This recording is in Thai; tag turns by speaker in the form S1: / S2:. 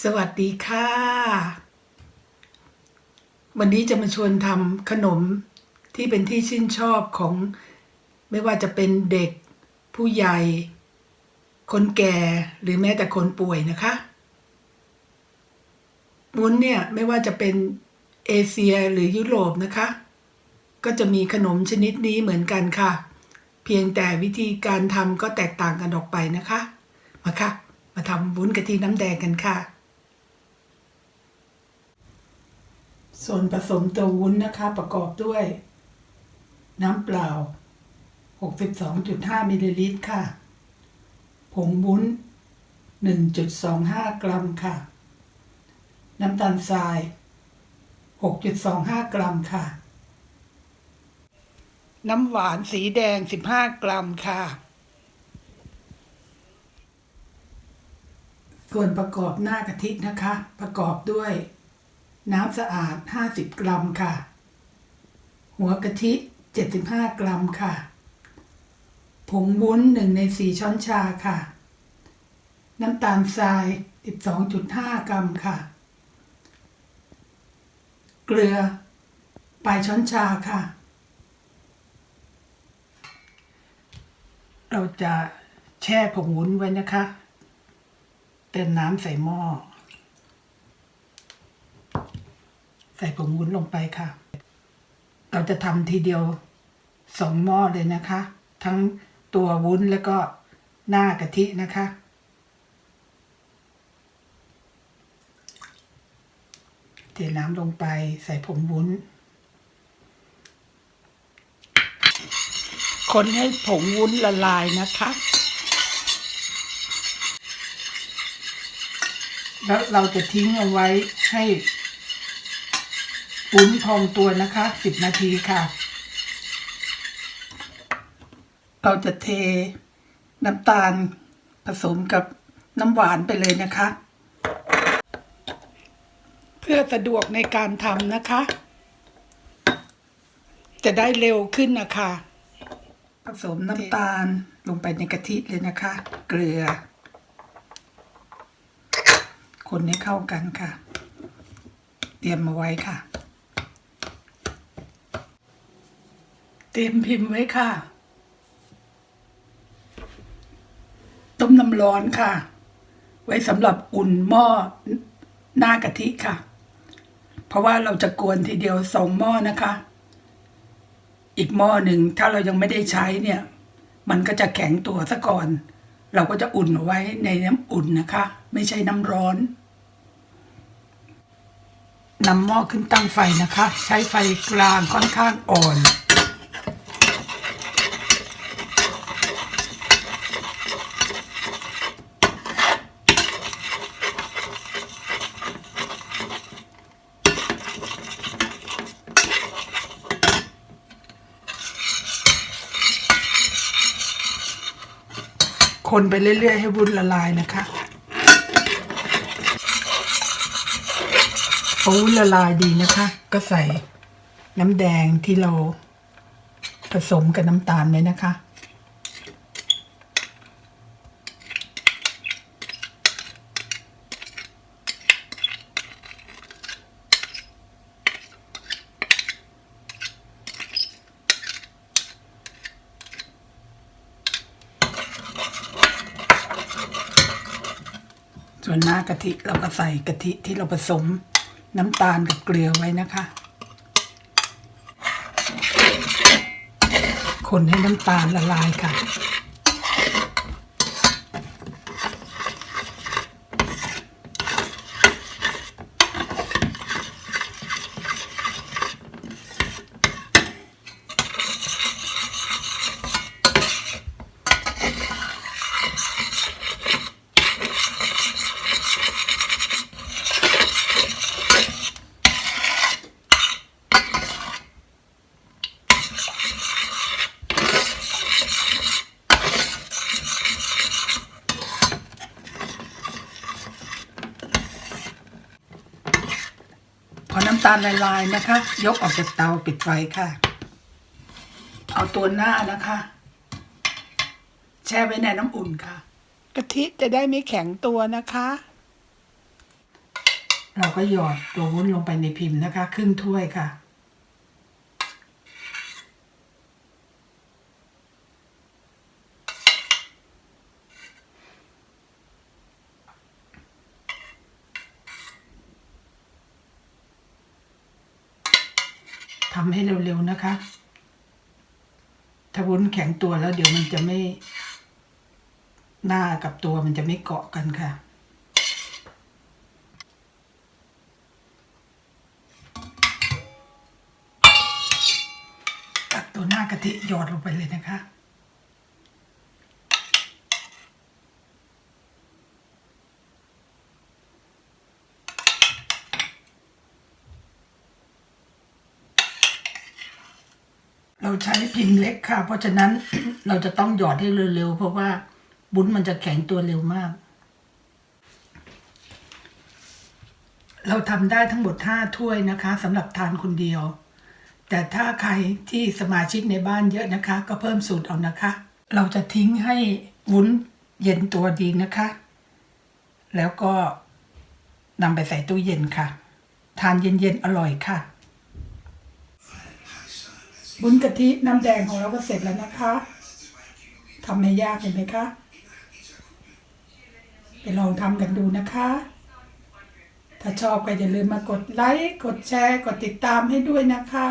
S1: สวัสดีค่ะ วันนี้จะมาชวนทำขนมที่เป็นที่ชื่นชอบของไม่ว่าจะเป็นเด็กผู้ใหญ่ คนแก่หรือแม้แต่คนป่วยนะคะวุ้นเนี่ยไม่ว่าจะเป็นเอเชียหรือยุโรปนะคะ ก็จะมีขนมชนิดนี้เหมือนกันค่ะ เพียงแต่วิธีการทำก็แตกต่างกันออกไปนะคะ มาค่ะ มาทำวุ้นกะทิน้ำแดงกันค่ะ ส่วนผสมตัววุ้นนะคะประกอบด้วย น้ำเปล่า 62.5 มิลลิลิตรค่ะ ผงวุ้น 1.25 กรัมค่ะ น้ำตาลทราย 6.25 กรัมค่ะ น้ำหวานสีแดง 15 กรัมค่ะ ส่วนประกอบหน้ากะทินะคะ ประกอบด้วย น้ำสะอาด 50 กรัมค่ะ หัวกะทิ 75 กรัมค่ะ ผงวุ้น1ใน 4 ช้อนชาค่ะ น้ำตาลทราย 12.5 กรัมค่ะ เกลือปลายช้อนชาค่ะ เราจะแช่ผงวุ้นไว้นะคะ เติมน้ำใส่หม้อ ใส่ผงวุ้นลงไปค่ะ เราจะทำทีเดียวสองหม้อเลยนะคะ ทั้งตัววุ้นแล้วก็หน้ากะทินะคะ เทน้ำลงไปใส่ผงวุ้น คนให้ผงวุ้นละลายนะคะแล้วเราจะทิ้งเอาไว้ให้ วุ้นพองตัวนะคะสิบนาทีค่ะ เราจะเทน้ำตาลผสมกับน้ำหวานไปเลยนะคะ เพื่อสะดวกในการทำนะคะ จะได้เร็วขึ้นนะคะ ผสมน้ำตาลลงไปในกะทิเลยนะคะ เกลือ คนให้เข้ากันค่ะ เตรียมมาไว้ค่ะ เตรียมพิมพ์ไว้ค่ะ ต้มน้ำร้อนค่ะ ไว้สำหรับอุ่นหม้อหน้ากะทิค่ะ เพราะว่าเราจะกวนทีเดียวสองหม้อนะคะ อีกหม้อหนึ่งถ้าเรายังไม่ได้ใช้เนี่ย มันก็จะแข็งตัวซะก่อน เราก็จะอุ่นเอาไว้ในน้ำอุ่นนะคะ ไม่ใช่น้ำร้อนนำหม้อขึ้นตั้งไฟนะคะ ใช้ไฟกลางค่อนข้างอ่อน คนไปเรื่อยๆ ให้วุ้นละลายนะคะพอวุ้นละลายดีนะคะ ก็ใส่น้ำแดงที่เราผสมกับน้ำตาลเลยนะคะ ส่วนหน้ากะทิเราก็ใส่กะทิที่เราผสมน้ำตาลกับเกลือไว้นะคะ คนให้น้ำตาลละลายค่ะำตาลลายๆนะคะ ยกออกจากเตาปิดไฟค่ะ เอาตัวหน้านะคะ แช่ไว้ในน้ำอุ่นค่ะ กะทิจะได้ไม่แข็งตัวนะคะ เราก็หยอดตัววุ้นลงไปในพิมพ์นะคะ ครึ่งถ้วยค่ะ ทำให้เร็วๆนะคะ ถ้าวุ้นแข็งตัวแล้วเดี๋ยวมันจะไม่ หน้ากับตัวมันจะไม่เกาะกันค่ะตักตัวหน้ากะทิหยอดลงไปเลยนะคะ ใช้พิมพ์เล็กค่ะ เพราะฉะนั้นเราจะต้องหยอดให้เร็วๆ เพราะว่าบุ้นมันจะแข็งตัวเร็วมาก เราทำได้ทั้งหมดห้าถ้วยนะคะสำหรับทานคนเดียว แต่ถ้าใครที่สมาชิกในบ้านเยอะนะคะ ก็เพิ่มสูตรเอานะคะ เราจะทิ้งให้วุ้นเย็นตัวดีนะคะ แล้วก็นำไปใส่ตู้เย็นค่ะ ทานเย็นๆอร่อยค่ะ บุญกะทิน้ำแดงของเราก็เสร็จแล้วนะคะทำไม่ยากเห็นไหมคะ ไปลองทำกันดูนะคะ ถ้าชอบก็อย่าลืมมากดไลค์ กดแชร์ กดติดตามให้ด้วยนะคะ